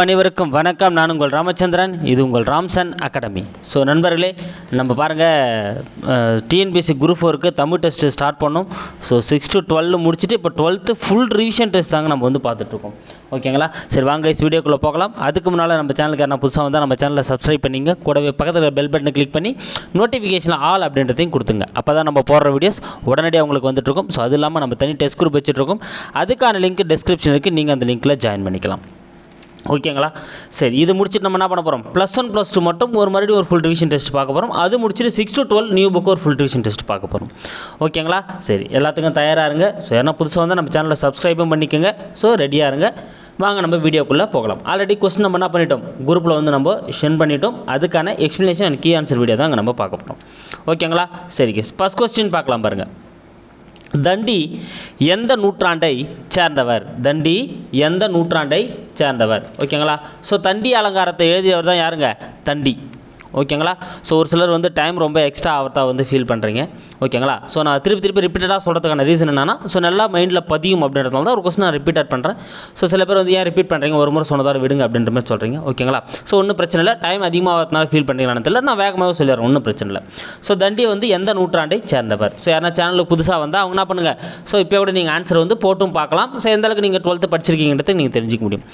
அனைவருக்கும் வணக்கம். நான் உங்கள் ராமச்சந்திரன் இது உங்கள் ராம்சன் அகாடமி. ஸோ நண்பர்களே நம்ம பாருங்கள் டிஎன்பிஎஸ்சி குரூப் ஃபோருக்கு தமிழ் டெஸ்ட்டு ஸ்டார்ட் பண்ணோம். ஸோ சிக்ஸ் டு டுவெல் முடிச்சுட்டு இப்போ டுவெல்த்து ஃபுல் ரிவிஷன் டெஸ்ட் தாங்க நம்ம வந்து பார்த்துட்ருக்கோம் ஓகேங்களா சரி வாங்க இஸ் வீடியோக்குள்ளே போகலாம். அதுக்கு முன்னால் நம்ம சேனலுக்கு என்ன புதுசாக வந்தால் நம்ம சேனலை சப்ஸ்கிரைப் பண்ணிங்க. கூடவே பக்கத்தில் பெல் பட்டனை கிளிக் பண்ணி நோட்டிஃபிகேஷன் ஆல் அப்படின்றதையும் கொடுத்துங்க. அப்போ தான் நம்ம போடுற வீடியோஸ் உடனடியாக உங்களுக்கு வந்துட்டுருக்கும் ஸோ அது இல்லாமல் நம்ம தனி டெஸ்ட் குரூப் வச்சுட்ருக்கோம் அதுக்கான லிங்க் டிஸ்கிரிப்ஷனுக்கு நீங்கள் அந்த லிங்க்கில் ஜாயின் பண்ணிக்கலாம். ஓகேங்களா? சரி இது முடிச்சுட்டு நம்ம என்ன பண்ண போகிறோம் ப்ளஸ் ஒன் ப்ளஸ் டூ மட்டும் ஒரு மறுபடியும் ஒரு ஃபுல் டிவிஷன் டெஸ்ட் பார்க்க போகிறோம் அது முடிச்சுட்டு six to twelve new book ஒரு ஃபுல் டிவிஷன் டெஸ்ட் பார்க்க போகிறோம் ஓகேங்களா? சரி எல்லாத்துக்கும் தயாராக இருங்க. ஸோ ஏன்னா புதுசாக வந்து நம்ம சேனலில் சப்ஸ்கிரைபும் பண்ணிக்கோங்க. ஸோ ரெடியாக இருங்க. வாங்க நம்ம வீடியோக்குள்ளே போகலாம். ஆல்ரெடி கொஸ்டின் நம்ம என்ன பண்ணிட்டோம்? குரூப்பில் வந்து நம்ம சென்ட் பண்ணிட்டோம். அதுக்கான explanation and key answer video தான் நம்ம பார்க்க போகிறோம் ஓகேங்களா? சரி கேஸ் ஃபஸ்ட் கொஸ்டின் பார்க்கலாம் பாருங்கள் தண்டி எந்த நூற்றாண்டை சேர்ந்தவர்? தண்டி எந்த நூற்றாண்டை சேர்ந்தவர். ஓகேங்களா? ஸோ தண்டி அலங்காரத்தை எழுதியவர் தான் யாருங்க? தண்டி. ஓகேங்களா? ஸோ ஒரு சிலர் வந்து டைம் ரொம்ப எக்ஸ்ட்ரா ஆகிறதா வந்து ஃபீல் பண்ணுறீங்க ஓகேங்களா? ஸோ நான் திருப்பி திருப்பி ரிப்பீட்டடாக சொல்கிறதுக்கான ரீசன் என்னன்னா ஸோ நல்லா மைண்டில் பதியும் அப்படின்றதுனால தான் ஒரு கொஸ்டின் நான் ரிப்பீட்டட் பண்ணுறேன் ஸோ சில பேர் வந்து ஏன் ரிப்பீட் பண்ணுறீங்க ஒரு முறை சொன்னதாக விடுங்க அப்படின்ற மாதிரி சொல்கிறீங்க ஓகேங்களா? ஸோ ஒன்றும் பிரச்சனை இல்லை. டைம் அதிகமாகிறதுனால ஃபீல் பண்ணுறீங்களான்னு தெரியல. நான் வேகமாகவே சொல்லிடுறேன். ஒன்றும் பிரச்சனை இல்லை. ஸோ தண்டி வந்து எந்த நூற்றாண்டை சேர்ந்தவர்? ஸோ யாரா சேனலுக்கு புதுசாக வந்தால் அவங்க என்ன பண்ணுங்கள் ஸோ இப்போ கூட நீங்கள் ஆன்சர் வந்து போட்டும் பார்க்கலாம். ஸோ எந்த அளவுக்கு நீங்கள் டுவெல்த்து படிச்சிருக்கீங்கன்றது நீங்கள் தெரிஞ்சிக்க முடியும்.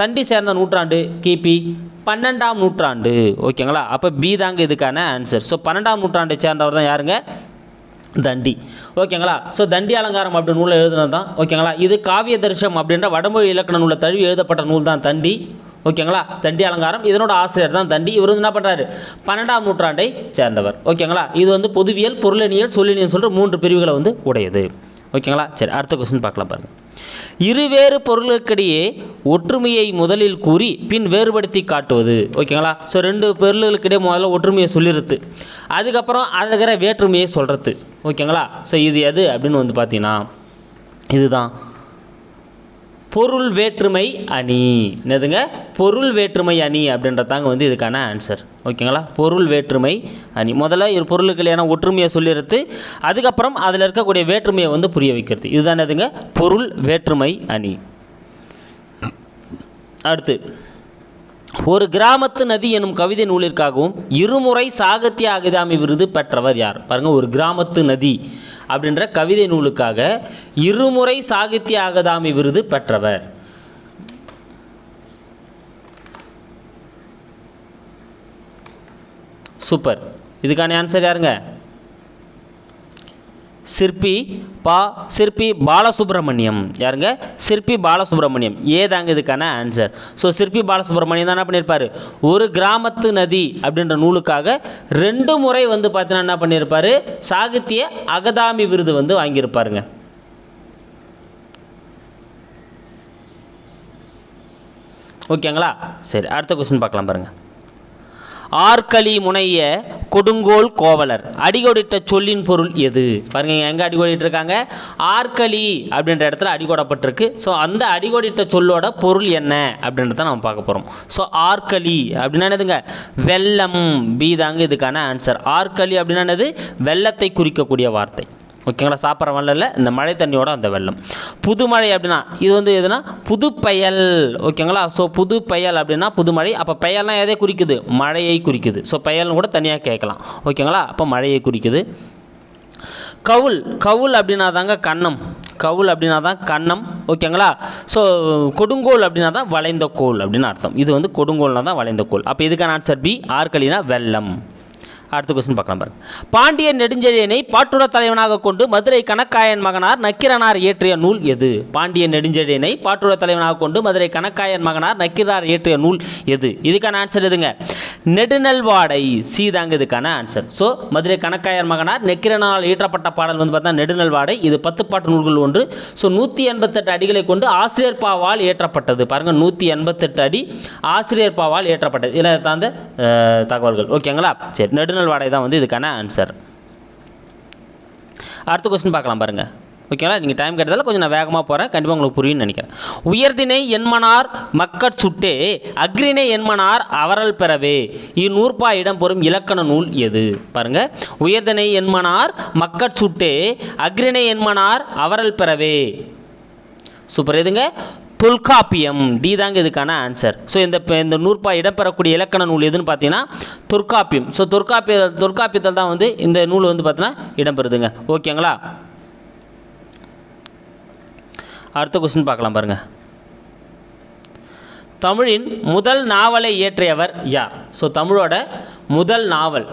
தண்டி சேர்ந்த நூற்றாண்டு கிபி பன்னெண்டாம் நூற்றாண்டு. ஓகேங்களா? அப்போ பி தாங்க இதுக்கான ஆன்சர் ஸோ பன்னெண்டாம் நூற்றாண்டை சேர்ந்தவர் தான் யாருங்க? தண்டி. ஓகேங்களா? ஸோ தண்டி அலங்காரம் அப்படி நூலை எழுதுனது தான். ஓகேங்களா? இது காவிய தரிசனம் அப்படின்ற வடமொழி இலக்கண நூலை தழுவி எழுதப்பட்ட நூல் தான் தண்டி. ஓகேங்களா? தண்டி அலங்காரம். இதனோட ஆசிரியர் தான் தண்டி. இவர் வந்து என்ன பண்ணுறாரு பன்னெண்டாம் நூற்றாண்டை சேர்ந்தவர். ஓகேங்களா? இது வந்து பொதுவியல் பொருளெனியல் சொல்லினியல் சொல்கிற மூன்று பிரிவுகளை வந்து உடையது. ஓகேங்களா? சரி அடுத்த கொஸ்டின் பார்க்கலாம் பாருங்க. இருவேறு பொருள்களுக்கிடையே ஒற்றுமையை முதலில் கூறி பின் வேறுபடுத்தி காட்டுவது. ஓகேங்களா? ஸோ ரெண்டு பொருள்களுக்கிடையே முதல்ல ஒற்றுமையை சொல்லிடுறது. அதுக்கப்புறம் அதுக்கிற வேற்றுமையை சொல்கிறது ஓகேங்களா? ஸோ இது எது அப்படின்னு வந்து பார்த்தீங்கன்னா இதுதான். பொருள் வேற்றுமை அணி. என்னதுங்க? பொருள் வேற்றுமை அணி அப்படின்றதாங்க வந்து இதுக்கான ஆன்சர் ஓகேங்களா? பொருள் வேற்றுமை அணி. முதல்ல ஒரு பொருளுக்கு ஒற்றுமையை சொல்லிடுறது. அதுக்கப்புறம் அதில் இருக்கக்கூடிய வேற்றுமையை வந்து புரிய வைக்கிறது. இதுதான் என்னதுங்க? பொருள் வேற்றுமை அணி. அடுத்து. ஒரு கிராமத்து நதி எனும் கவிதை நூலிற்காகவும் இருமுறை சாகித்ய அகாதமி விருது பெற்றவர் யார்? பாருங்க ஒரு கிராமத்து நதி அப்படின்ற கவிதை நூலுக்காக இருமுறை சாகித்ய அகாதமி விருது பெற்றவர். சூப்பர். இதுக்கான ஆன்சர் யாருங்க? சிற்பி பா சிற்பி பாலசுப்ரமணியம். யாருங்க? சிற்பி பாலசுப்ரமணியம். ஏதாங்க இதுக்கான ஆன்சர் ஸோ சிற்பி பாலசுப்ரமணியம் தான் என்ன பண்ணியிருப்பாரு ஒரு கிராமத்து நதி அப்படின்ற நூலுக்காக ரெண்டு முறை வந்து பார்த்தீங்கன்னா என்ன பண்ணியிருப்பாரு சாகித்ய அகதாமி விருது வந்து வாங்கியிருப்பாருங்க. ஓகேங்களா? சரி அடுத்த கொஸ்டின் பார்க்கலாம் பாருங்கள் ஆர்களி முனைய கொடுங்கோல் கோவலர். அடிகோடிட்ட சொல்லின் பொருள் எது? பாருங்க எங்க அடிகோடிட்டு இருக்காங்க? ஆர்களி அப்படின்ற இடத்துல அடிகோடப்பட்டிருக்கு. ஸோ அந்த அடிகோடிட்ட சொல்லோட பொருள் என்ன அப்படின்றத நம்ம பார்க்க போறோம். ஸோ ஆர்களி அப்படின்னா என்னதுங்க? வெள்ளம். பி தாங்க இதுக்கான ஆன்சர் ஆர்களி அப்படின்னா என்னது? வெள்ளத்தை குறிக்கக்கூடிய வார்த்தை. ஓகேங்களா? சாப்பிட்ற வெள்ளம் இந்த மழை தண்ணியோட அந்த வெள்ளம். புதுமழை அப்படின்னா இது வந்து எதுனா புது பயல். ஓகேங்களா? ஸோ புது பயல் அப்படின்னா புதுமழை அப்போ பயல்னால் எதை குறிக்குது? மழையை குறிக்குது. ஸோ பெயல்னு கூட தனியாக கேட்கலாம். ஓகேங்களா? அப்போ மழையை குறிக்குது. கவுல். கவுல் அப்படின்னா தாங்க கண்ணம் கவுல் அப்படின்னா தான் கன்னம். ஓகேங்களா? ஸோ கொடுங்கோல் அப்படின்னா தான் வளைந்த கோல் அப்படின்னு அர்த்தம். இது வந்து கொடுங்கோல்னா தான் வளைந்த கோல். அப்போ இதுக்கான ஆன்சர் பி ஆற்களினா வெள்ளம். அடுத்த கொஸ்டின் பார்க்கலாம் பாருங்க. பாண்டிய நெடுஞ்செழியனை பாட்டுட தலைவனாக கொண்டு மதுரை கணக்காயன் மகனார் நக்கிரனார் இயற்றிய நூல் எது? பாண்டிய நெடுஞ்செழியனை பாட்டுட தலைவனாக கொண்டு மதுரை கணக்காயன் மகனார் நக்கிரார் இயற்றிய நூல் எது? இதுக்கான ஆன்சர் எதுங்க? நெடுநல்வாடை. சி தாங்க இதுக்கான ஆன்சர் ஸோ மதுரை கணக்காயர் மகனார் நெக்கிரனால் இயற்றப்பட்ட பாடல் வந்து பார்த்தா நெடுநல்வாடை. இது பத்து பாட்டு நூல்கள் ஒன்று. ஸோ நூற்றி எண்பத்தெட்டு அடிகளை கொண்டு ஆசிரியர் பாவால் ஏற்றப்பட்டது பாருங்க நூற்றி எண்பத்தெட்டு அடி ஆசிரியர் பாவால் ஏற்றப்பட்டது இதில் தகுந்த தகவல்கள். ஓகேங்களா சரி நெடுநல் வாடகை தான் வந்து இதுக்கான ஆன்சர் அடுத்த கொஸ்டின் பார்க்கலாம் பாருங்க. ஓகேங்களா நீங்கள் டைம் கேட்டதால கொஞ்சம் நான் வேகமாக போகிறேன் கண்டிப்பாக உங்களுக்கு புரியும்னு நினைக்கிறேன். உயர்தினை என்மனார் மக்கட் சுட்டே அக்ரிணை என்மனார் அவரல் பெறவே இந்நூற்பா இடம்பெறும் இலக்கண நூல் எது? பாருங்க. உயர்தினை என்மனார் மக்கட் சுட்டே அக்ரிணை என்மனார் அவரல் பெறவே. சூப்பர். எதுங்க? தொல்காப்பியம். டி தாங்க இதுக்கான ஆன்சர் ஸோ இந்த இந்த நூற்பா இடம்பெறக்கூடிய இலக்கண நூல் எதுன்னு பார்த்தீங்கன்னா தொற்காப்பியம். ஸோ தொற்காப்பிய தொற்காப்பியத்தில் தான் வந்து இந்த நூல் வந்து பார்த்தீங்கன்னா இடம்பெறுதுங்க. ஓகேங்களா? அடுத்த கொஸ்டின் பார்க்கலாம் பாருங்கள் தமிழின் முதல் நாவலை இயற்றியவர் யார்? ஸோ தமிழோட முதல் நாவல்.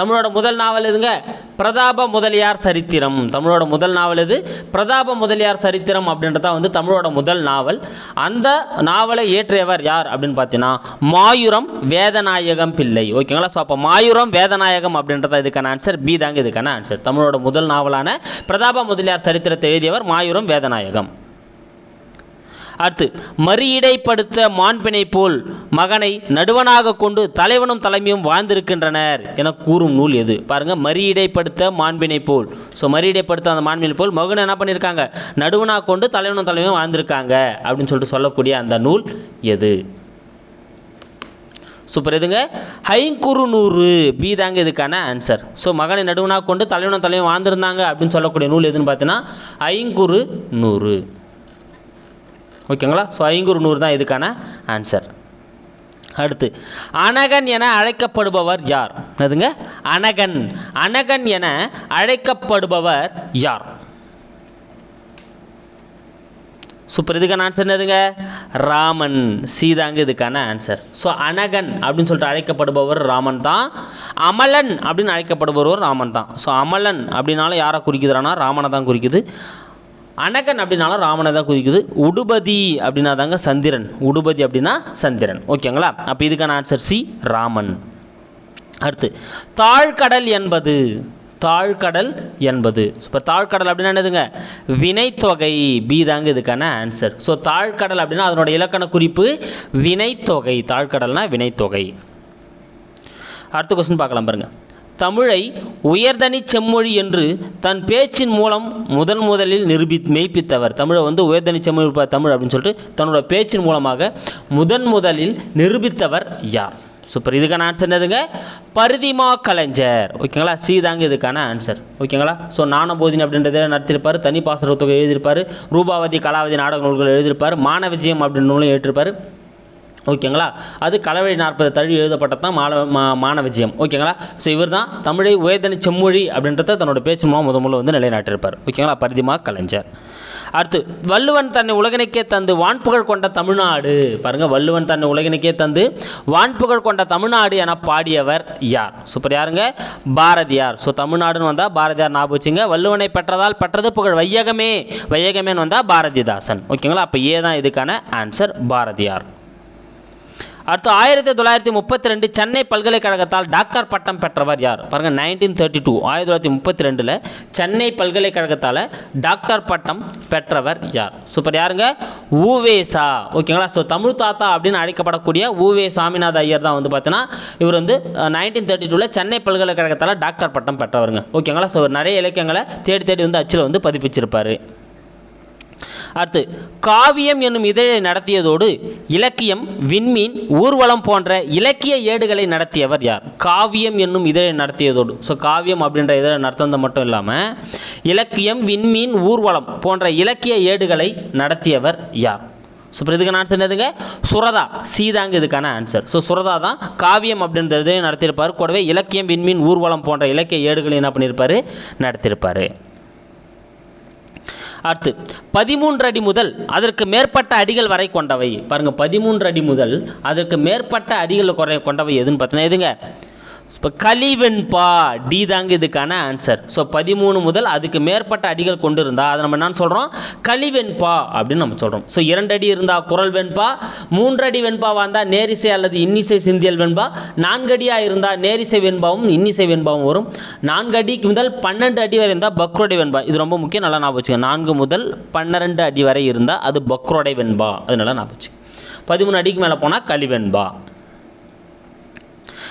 தமிழோட முதல் நாவல் எதுங்க? பிரதாப முதலியார் சரித்திரம். தமிழோட முதல் நாவல் எது? பிரதாப முதலியார் சரித்திரம் அப்படின்றதான் வந்து தமிழோட முதல் நாவல். அந்த நாவலை இயற்றியவர் யார் அப்படின்னு பார்த்தீங்கன்னா மாயூரம் வேதநாயகம் பிள்ளை. ஓகேங்களா? ஸோ அப்போ மாயூரம் வேதநாயகம் அப்படின்றத இதுக்கான ஆன்சர் பி தாங்க இதுக்கான ஆன்சர் தமிழோட முதல் நாவலான பிரதாப முதலியார் சரித்திரத்தை எழுதியவர் மாயூரம் வேதநாயகம். அடுத்து மறியிடைப்படுத்த மாண்பினை போல் மகனை நடுவனாக கொண்டு தலைவனும் தலைமையும் வாழ்ந்திருக்கின்றனர் என கூறும் நூல் எது? பாருங்க மறியிடைப்படுத்த மாண்பினை போல். ஸோ மறியிடைப்படுத்த அந்த மாண்பினை போல் மகனை என்ன பண்ணியிருக்காங்க நடுவனாக கொண்டு தலைவனும் தலைமையும் வாழ்ந்திருக்காங்க அப்படின்னு சொல்லிட்டு சொல்லக்கூடிய அந்த நூல் எது? சூப்பர் எதுங்க? ஐங்குறு நூறு பி தாங்க இதுக்கான ஆன்சர் ஸோ மகனை நடுவனாக கொண்டு தலைவனும் தலைவன் வாழ்ந்திருந்தாங்க அப்படின்னு சொல்லக்கூடிய நூல் எதுன்னு பார்த்தீங்கன்னா ஐங்குறு நூறு ஓகேங்களா? ஸோ ஐங்குறு நூறு தான் இதுக்கான ஆன்சர் அடுத்து அனகன் என அழைக்கப்படுபவர் யார்? என்னதுங்க? அனகன். அனகன் என அழைக்கப்படுபவர் யார்? சூப்பர் இதுக்கான ஆன்சர் என்னதுங்க? ராமன். சீதாங்க இதுக்கான ஆன்சர் ஸோ அனகன் அப்படின்னு சொல்லிட்டு அழைக்கப்படுபவர் ராமன் தான். அமலன் அப்படின்னு அழைக்கப்படுபவர் ராமன் தான். ஸோ அமலன் அப்படின்னாலும் யாரை குறிக்குதுறானா ராமனை தான் குறிக்குது. அனகன் அப்படின்னாலும் ராமனை தான் குறிக்குது உடுபதி அப்படின்னா தாங்க சந்திரன். உடுபதி அப்படின்னா சந்திரன். ஓகேங்களா? அப்போ இதுக்கான ஆன்சர் சி ராமன். அடுத்து தாழ்கடல் என்பது தாழ்கடல் என்பது. இப்போ தாழ்கடல் அப்படின்னா என்னதுங்க? வினைத்தொகை. பி தாங்க இதுக்கான ஆன்சர் ஸோ தாழ்கடல் அப்படின்னா அதனோட இலக்கண குறிப்பு வினைத்தொகை. தாழ்கடல்னா வினைத்தொகை. அடுத்த கொஸ்டின் பார்க்கலாம் பாருங்கள் தமிழை உயர்தனி செம்மொழி என்று தன் பேச்சின் மூலம் முதன் முதலில் நிரூபி மெய்ப்பித்தவர். தமிழை வந்து உயர்தனி செம்மொழி தமிழ் அப்படின்னு சொல்லிட்டு தன்னோட பேச்சின் மூலமாக முதன் முதலில் நிரூபித்தவர் யார்? சூப்பர் இதுக்கான ஆன்சர் என்னதுங்க? பரிதிமா கலைஞர். ஓகேங்களா? சி தாங்க இதுக்கான ஆன்சர் ஓகேங்களா? ஸோ நானபோதினி அப்படின்றத நடத்தியிருப்பார் தனி பாசர தொகை எழுதியிருப்பார். ரூபாவதி கலாவதி நாடக நூல்கள் எழுதியிருப்பார். மானவிஜயம் அப்படின்னு நூலும் ஏற்றிருப்பார். ஓகேங்களா? அது கலவழி நாற்பது தழி எழுதப்பட்டது தான் மாணவ மா மான விஜயம். ஓகேங்களா? ஸோ இவர் தான் தமிழை உயர்தனி செம்மொழி அப்படின்றத தன்னோட பேச்சு மூலம் முத முதல்ல வந்து நிலைநாட்டிருப்பார் ஓகேங்களா? பரிதிமா கலைஞர். அடுத்து வள்ளுவன் தன்னை உலகினைக்கே தந்து வான்புகழ் கொண்ட தமிழ்நாடு. பாருங்க வள்ளுவன் தன்னை உலகினைக்கே தந்து வான்புகழ் கொண்ட தமிழ்நாடு என பாடியவர் யார்? சூப்பர் யாருங்க? பாரதியார். ஸோ தமிழ்நாடுன்னு வந்தால் பாரதியார் ஞாபகம் வச்சுங்க. வள்ளுவனை பெற்றதால் பெற்றது புகழ் வையகமே. வையகமேன்னு வந்தால் பாரதிதாசன். ஓகேங்களா? அப்போ ஏ தான் இதுக்கான ஆன்சர் பாரதியார். அடுத்து ஆயிரத்தி தொள்ளாயிரத்தி முப்பத்தி ரெண்டு சென்னை பல்கலைக்கழகத்தால் டாக்டர் பட்டம் பெற்றவர் யார்? பாருங்க நைன்டீன் தேர்ட்டி டூ ஆயிரத்தி தொள்ளாயிரத்தி முப்பத்தி ரெண்டில் சென்னை பல்கலைக்கழகத்தால் டாக்டர் பட்டம் பெற்றவர் யார்? சூப்பர் யாருங்க? ஊவேசா. ஓகேங்களா ஸோ தமிழ் தாத்தா அப்படின்னு அழைக்கப்படக்கூடிய ஊவே சாமிநாத ஐயர் தான் வந்து பார்த்தீங்கன்னா இவர் வந்து நைன்டீன் தேர்ட்டி டூவில் சென்னை பல்கலைக்கழகத்தால் டாக்டர் பட்டம் பெற்றவருங்க. ஓகேங்களா ஸோ நிறைய இலக்கியங்களை தேடி தேடி வந்து அச்சில் வந்து பதிப்பிச்சிருப்பாரு. அடுத்து காவியம் என்னும் இதழை நடத்தியதோடு இலக்கியம் விண்மீன் ஊர்வலம் போன்ற இலக்கிய ஏடுகளை நடத்தியவர் யார்? காவியம் என்னும் இதழை நடத்தியதோடு. ஸோ காவியம் அப்படின்ற இதழை நடத்துனது மட்டும் இல்லாமல் இலக்கியம் விண்மீன் ஊர்வலம் போன்ற இலக்கிய ஏடுகளை நடத்தியவர் யார்? ஸோ இப்போ இதுக்கான ஆன்சர் என்னதுங்க? சுரதா. சீதாங்க இதுக்கான ஆன்சர் ஸோ சுரதா தான் காவியம் அப்படின்றதையும் நடத்தியிருப்பார். கூடவே இலக்கியம் விண்மீன் ஊர்வலம் போன்ற இலக்கிய ஏடுகளை என்ன பண்ணியிருப்பார்? நடத்தியிருப்பார். அடுத்து பதிமூன்று அடி முதல் அதற்கு மேற்பட்ட அடிகள் வரை கொண்டவை. பாருங்கள் பதிமூன்று அடி முதல் அதற்கு மேற்பட்ட அடிகள் குறை கொண்டவை எதுன்னு பார்த்தீங்கன்னா எதுங்க? இப்போ கலிவெண்பா டி தாங்க இதுக்கான ஆன்சர் ஸோ பதிமூணு முதல் அதுக்கு மேற்பட்ட அடிகள் கொண்டு இருந்தால் அதை நம்ம என்னன்னு சொல்கிறோம் கலிவெண்பா அப்படின்னு நம்ம சொல்கிறோம் ஸோ இரண்டு அடி இருந்தால் குரல் வெண்பா மூன்று அடி வெண்பாவாக இருந்தால் நேரிசை அல்லது இன்னிசை சிந்தியல் வெண்பா நான்கு அடியாக இருந்தால் நேரிசை வெண்பாவும் இன்னிசை வெண்பாவும் வரும். நான்கு அடிக்கு முதல் பன்னெண்டு அடி வரை இருந்தால் பக்ரோடை வெண்பா இது ரொம்ப முக்கியம் நல்லா ஞாபகம் வச்சுங்க நான்கு முதல் பன்னிரெண்டு அடி வரை இருந்தால் அது பக்ரோடை வெண்பா அது நல்லா ஞாபகம் பதிமூணு அடிக்கு மேலே போனால் கலிவெண்பா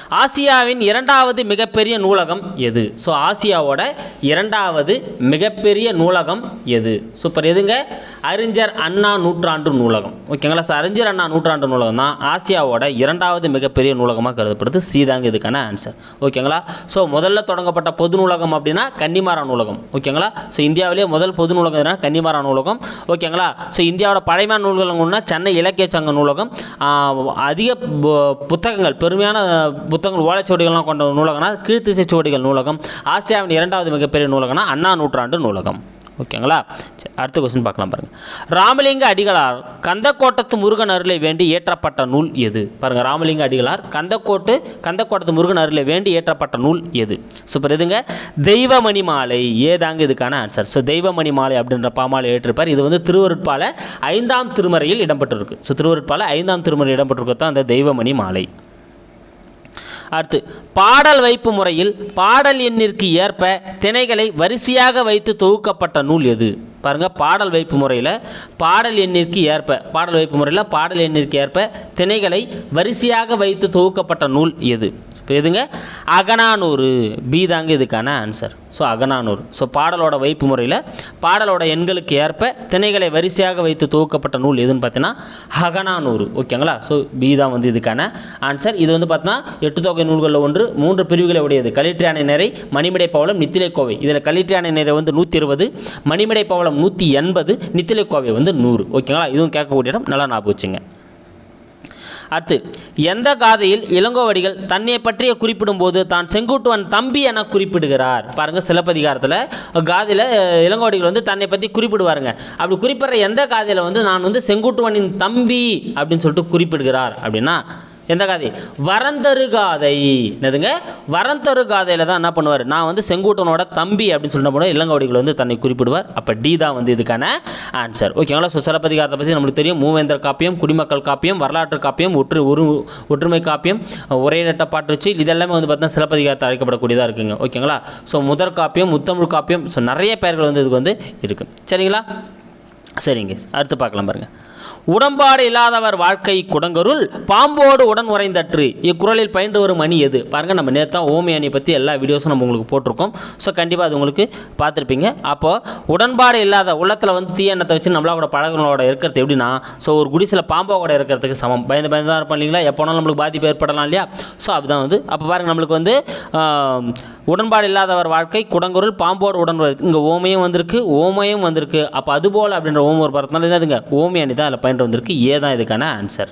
ஆசியாவின் இரண்டாவது மிகப்பெரிய நூலகம் எது? ஸோ ஆசியாவோட இரண்டாவது மிகப்பெரிய நூலகம் எது? சூப்பர் எதுங்க? அறிஞர் அண்ணா நூற்றாண்டு நூலகம். ஓகேங்களா ஸோ அறிஞர் அண்ணா நூற்றாண்டு நூலகம் தான் ஆசியாவோட இரண்டாவது மிகப்பெரிய நூலகமாக கருதப்படுது. சீதாங்க இதுக்கான ஆன்சர் ஓகேங்களா ஸோ முதல்ல தொடங்கப்பட்ட பொது நூலகம் அப்படின்னா கன்னிமாரா நூலகம். ஓகேங்களா ஸோ இந்தியாவிலேயே முதல் பொது நூலகம் கன்னிமாரா நூலகம். ஓகேங்களா ஸோ இந்தியாவோட பழைமையான நூல்கள்னா சென்னை இலக்கிய சங்க நூலகம். அதிக பு- புத்தகங்கள் பெருமையான புத்தகங்கள் ஓலைச்சுவடிகள்லாம் கொண்ட நூலகம்னா கீழ்த்திசை சுவடிகள் நூலகம் ஆசியாவின் இரண்டாவது மிகப்பெரிய நூலகம்னா அண்ணா நூற்றாண்டு நூலகம். ஓகேங்களா? சரி அடுத்த கொஸ்டின் பார்க்கலாம் பாருங்கள் ராமலிங்க அடிகளார் கந்தக்கோட்டத்து முருகன் அருளை வேண்டி ஏற்றப்பட்ட நூல் எது? பாருங்க ராமலிங்க அடிகளார் கந்தக்கோட்டு கந்தக்கோட்டத்து முருகன் அருளை வேண்டி ஏற்றப்பட்ட நூல் எது? சூப்பர் எதுங்க தெய்வமணி மாலை. ஏதாங்க இதுக்கான ஆன்சர் ஸோ தெய்வமணி மாலை அப்படின்ற பாமாலை ஏற்றிருப்பார். இது வந்து திருவருட்பால ஐந்தாம் திருமறையில் இடம்பெற்றிருக்கு. ஸோ திருவருட்பால ஐந்தாம் திருமறையில் இடம்பெற்றிருக்கிறது தான் அந்த தெய்வமணி மாலை. அடுத்து பாடல் வைப்பு முறையில் பாடல் எண்ணிற்கு ஏற்ப திணைகளை வரிசையாக வைத்து தொகுக்கப்பட்ட நூல் எது? பாருங்க பாடல் வைப்பு முறையில் பாடல் எண்ணிற்கு ஏற்ப பாடல் வைப்பு முறையில் பாடல் எண்ணிற்கு ஏற்ப திணைகளை வரிசையாக வைத்து தொகுக்கப்பட்ட நூல் எது? இப்போ எதுங்க? அகனானூறு பி தாங்க இதுக்கான ஆன்சர் ஸோ அகனானூறு ஸோ பாடலோட வைப்பு முறையில் பாடலோட எண்களுக்கு ஏற்ப திணைகளை வரிசையாக வைத்து தொகுக்கப்பட்ட நூல் எதுன்னு பார்த்தீங்கன்னா அகனானூறு ஓகேங்களா ஸோ பி தான் வந்து இதுக்கான ஆன்சர் இது வந்து பார்த்தீங்கன்னா எட்டு தொகை நூல்களில் ஒன்று மூன்று பிரிவுகளை உடையது. கலிற்றியானை நிறை மணிமடை பவளம் நித்திலை கோவை. இதில் கலிற்றியானை நிறை வந்து நூற்றி இருபது மணிமடை பவளம் நூற்றி எண்பது நித்திலை கோவை வந்து நூறு. ஓகேங்களா? இதுவும் கேட்கக்கூடிய இடம் நல்லா ஞாபகம் வச்சுங்க. அடுத்து எந்த காதையில் இளங்கோவடிகள் தன்னை பற்றிய குறிப்பிடும்போது தான் செங்குட்டுவன் தம்பி என குறிப்பிடுகிறார்? பாருங்க சிலப்பதிகாரத்தில் காதையில் இளங்கோவடிகள் வந்து தன்னை பற்றி குறிப்பிடுவாருங்க. அப்படி குறிப்பிடுற எந்த காதையில் வந்து நான் வந்து செங்குட்டுவனின் தம்பி அப்படின்னு சொல்லிட்டு குறிப்பிடுகிறார் அப்படின்னா எந்த காதை? வரந்தரு காதை என்னதுங்க? வரந்தரு காதையில் தான் என்ன பண்ணுவார்? நான் வந்து செங்கூட்டனோட தம்பி அப்படின்னு சொல்லிட்டு போனால் இளங்கோடிகள் வந்து தன்னை குறிப்பிடுவார். அப்போ டி தான் வந்து இதுக்கான ஆன்சர் ஓகேங்களா ஸோ சிலப்பதிகாரத்தை பற்றி நம்மளுக்கு தெரியும். மூவேந்தர் காப்பியம் குடிமக்கள் காப்பியம் வரலாற்று காப்பியம் ஒற்று ஒரு ஒற்றுமை காப்பியம் உரையட்ட பாட்டு வச்சு இதெல்லாமே வந்து பார்த்தீங்கன்னா சிலப்பதிகாரத்தை அழைக்கப்படக்கூடியதாக இருக்குங்க. ஓகேங்களா ஸோ முதற் காப்பியம் முத்தமிழ் காப்பியம் ஸோ நிறைய பெயர்கள் வந்து இதுக்கு வந்து இருக்குது சரிங்களா? சரிங்க. அடுத்து பார்க்கலாம் பாருங்கள் உடம்பாடு இல்லாதவர் வாழ்க்கை குடங்கருள் பாம்போடு உடன் உறைந்தற்று. இக்குறளில் பயின்று வரும் அணி எது? பாருங்க நம்ம நேற்று ஓமி அணி பற்றி எல்லா வீடியோஸும் நம்ம உங்களுக்கு போட்டிருக்கோம். ஸோ கண்டிப்பாக அது உங்களுக்கு பார்த்துருப்பீங்க. அப்போ உடன்பாடு இல்லாத உள்ளத்தில் வந்து தீயெண்ணத்தை வச்சு நம்மளோட பழகங்களோட இருக்கிறது எப்படின்னா ஸோ ஒரு குடிசில் பாம்போட இருக்கிறதுக்கு சமம். பயந்து பயந்து தான் இருப்போம் இல்லைங்களா? எப்போனாலும் நம்மளுக்கு பாதிப்பு ஏற்படலாம் இல்லையா? ஸோ அதுதான் வந்து. அப்போ பாருங்க நம்மளுக்கு வந்து உடன்பாடு இல்லாதவர் வாழ்க்கை குடங்குரல் பாம்போடு உடன் இங்கே ஓமையும் வந்திருக்கு ஓமையும் வந்திருக்கு. அப்போ அதுபோல் அப்படின்ற ஓம் ஒரு பரத்தினால என்னதுங்க? ஓமி தான் அதில் பயின்று வந்திருக்கு. ஏ தான் இதுக்கான ஆன்சர்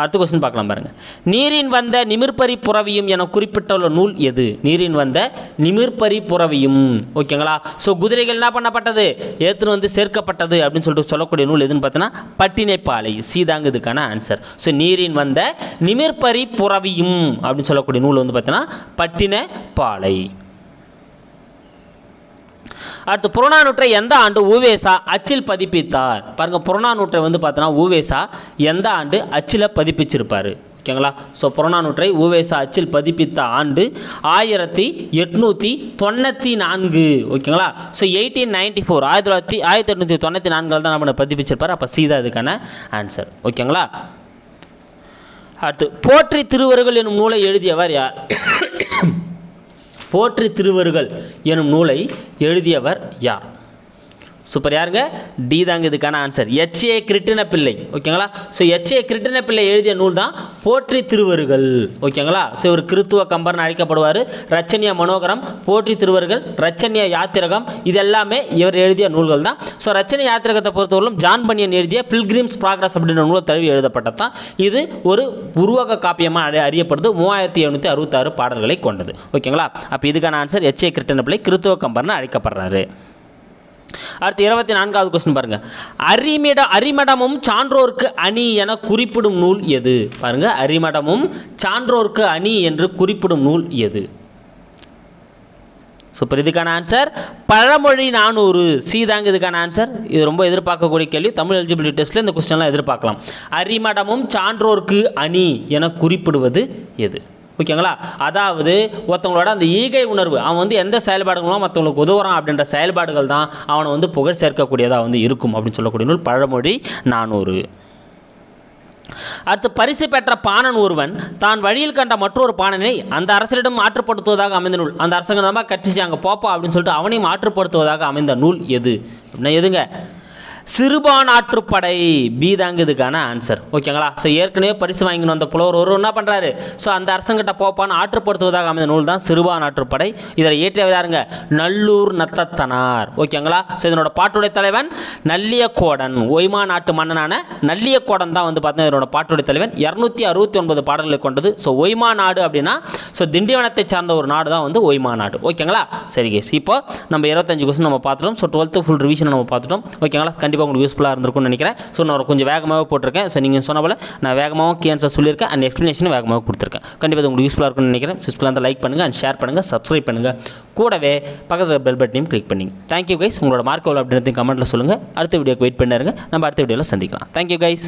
அடுத்த கொஸ்டின் பார்க்கலாம் பாருங்க. நீரின் வந்த நிமிர்பரி புறவியும் என குறிப்பிட்டுள்ள நூல் எது? நீரின் வந்த நிமிர்பரி புறவியும். ஓகேங்களா ஸோ குதிரைகள் என்ன பண்ணப்பட்டது? ஏத்துன்னு வந்து சேர்க்கப்பட்டது அப்படின்னு சொல்லிட்டு சொல்லக்கூடிய நூல் எதுன்னு பார்த்தீங்கன்னா பட்டினைப்பாலை. சீதாங்க இதுக்கான ஆன்சர் ஸோ நீரின் வந்த நிமிர்பரி புறவியும் அப்படின்னு சொல்லக்கூடிய நூல் வந்து பார்த்தீங்கன்னா பட்டினப்பாலை. அடுத்து புறநானூற்றை எந்த ஆண்டு ஊவேசா அச்சில் பதிப்பித்தார்? பாருங்க புறநானூற்றை வந்து பார்த்தோன்னா ஊவேசா எந்த ஆண்டு அச்சில் பதிப்பிச்சிருப்பார்? ஓகேங்களா? ஸோ புறநானூற்றை ஊவேசா அச்சில் பதிப்பித்த ஆண்டு ஆயிரத்தி எட்நூற்றி தொண்ணூற்றி நான்கு. ஓகேங்களா? ஸோ எயிட்டீன் நைன்டி ஃபோர் ஆயிரத்தி தொள்ளாயிரத்தி ஆயிரத்தி எட்நூற்றி தொண்ணூற்றி நான்கில் தான் நம்ம பதிப்பிச்சிருப்பார். அப்போ சீதா இதுக்கான ஆன்சர் ஓகேங்களா? அடுத்து போற்றி திருவருகள் என்னும் நூலை எழுதியவர் யார்? போற்றி திருவருகள் எனும் நூலை எழுதியவர் யார்? சூப்பர் யாருங்க? டி தாங்க இதுக்கான ஆன்சர் எச்ஏ கிருட்டின பிள்ளை. ஓகேங்களா? ஸோ எச்ஏ கிருட்டின பிள்ளை எழுதிய நூல் தான் போற்றி திருவருகள் ஓகேங்களா? ஸோ ஒரு கிறித்துவ கம்பர்னு அழைக்கப்படுவார். ரச்சனிய மனோகரம் போற்றி திருவருகள் ரச்சனிய யாத்திரகம் இது எல்லாமே இவர் எழுதிய நூல்கள் தான். ஸோ ரச்சனை யாத்திரகத்தை பொறுத்தவரையிலும் ஜான் பனியன் எழுதிய பில்கிரிம்ஸ் ப்ராக்ரஸ் அப்படின்ற நூலை தழுவி எழுதப்பட்டது தான். இது ஒரு உருவக காப்பியமாக அறி- அறியப்படுது. மூவாயிரத்தி எழுநூற்றி அறுபத்தாறு பாடல்களை கொண்டது. ஓகேங்களா? அப்போ இதுக்கான ஆன்சர் எச்ஏ கிருட்டின பிள்ளை கிறித்துவ கம்பர்னு அழைக்கப்படுறாரு. அடுத்து இருபத்தி நான்காவது கொஸ்டின் பாருங்க. அரிமிட அரிமடமும் சான்றோர்க்கு அணி என குறிப்பிடும் நூல் எது? பாருங்க அரிமடமும் சான்றோர்க்கு அணி என்று குறிப்பிடும் நூல் எது? சூப்பர் இதுக்கான ஆன்சர் பழமொழி நானூறு. சி தாங்க இதுக்கான ஆன்சர் இது ரொம்ப எதிர்பார்க்கக்கூடிய கேள்வி. தமிழ் எலிஜிபிலிட்டி டெஸ்ட்டில் இந்த கொஸ்டின்லாம் எதிர்பார்க்கலாம். அரிமடமும் சான்றோர்க்கு அணி என குறிப்பிடுவது எது? ஓகேங்களா? அதாவது ஒருத்தவங்களோட அந்த ஈகை உணர்வு அவன் வந்து எந்த செயல்பாடுகளும் மற்றவங்களுக்கு உதவுறான் அப்படின்ற செயல்பாடுகள் தான் அவனை வந்து புகழ் சேர்க்கக்கூடியதாக வந்து இருக்கும் அப்படின்னு சொல்லக்கூடிய நூல் பழமொழி நானூறு. அடுத்து பரிசு பெற்ற பாணன் ஒருவன் தான் வழியில் கண்ட மற்றொரு பாணனை அந்த அரசரிடம் ஆற்றுப்படுத்துவதாக அமைந்த நூல். அந்த அரசங்க கட்சிச்சு அங்கே போப்பா அப்படின்னு சொல்லிட்டு அவனையும் ஆற்றுப்படுத்துவதாக அமைந்த நூல் எது? அப்படின்னா எதுங்க? சிறுபான்ஆற்றுப்படை பி தாங்க இதுக்கான ஆன்சர் ஓகேங்களா ஸோ ஏற்கனவே பரிசு வாங்கின்னு வந்த புலவர் ஒரு என்ன பண்ணுறாரு ஸோ அந்த அரசங்கிட்ட போப்பான்னு ஆற்றுப்படுத்துவதாக அமைந்த நூல் தான் சிறுபானாற்றுப்படை. இதில் இயற்றியவர் யாருங்க? நல்லூர் நத்தத்தனார். ஓகேங்களா ஸோ இதனோட பாட்டுடைய தலைவன் நல்லியக்கோடன். ஒய்மா நாட்டு மன்னனான நல்லியக்கோடன் தான் வந்து பார்த்தீங்கன்னா இதனோட பாட்டுடைய தலைவன். இரநூத்தி அறுபத்தி ஒன்பது பாடல்களை கொண்டது. ஸோ ஒய்மா நாடு அப்படின்னா ஸோ திண்டிவனத்தை சார்ந்த ஒரு நாடு தான் வந்து ஒய்மா நாடு. ஓகேங்களா சரி கேஸ் இப்போ நம்ம இருபத்தஞ்சு கொஸ்டின் நம்ம பார்த்துட்டோம். ஸோ டுவெல்த்து ஃபுல் ரிவிஷன் நம்ம பார்த்துட்டோம். ஓகேங்களா கண்டிப்பாக கண்டிப்பாக உங்களுக்கு யூஸ்ஃபுல்லாக இருந்திருக்கும்னு நினைக்கிறேன். ஸோ நான் கொஞ்சம் வேகமாகவே போட்டிருக்கேன். ஸோ நீங்கள் சொன்ன போல நான் வேகமாகவும் கேன்சர் ஆன்சர் சொல்லியிருக்கேன். அண்ட் எக்ஸ்ப்ளனேஷனும் வேகமாக கொடுத்துருக்கேன். கண்டிப்பாக உங்களுக்கு யூஸ்ஃபுல்லாக இருக்கும்னு நினைக்கிறேன். யூஸ்ஃபுல்லாக இருந்தால் லைக் பண்ணுங்கள் அண்ட் ஷேர் பண்ணுங்கள் சப்ஸ்கிரைப் பண்ணுங்கள் கூடவே பக்கத்தில் பெல் பட்டனையும் கிளிக் பண்ணிங்க. தேங்க்யூ கைஸ் உங்களோட மார்க் எவ்வளோ அப்படின்றதையும் கமெண்ட்டில் சொல்லுங்கள் அடுத்த வீடியோக்கு வெயிட் பண்ணிருங்க நம்ம அடுத்த வீடியோவில் சந்திக்கலாம். Thank you guys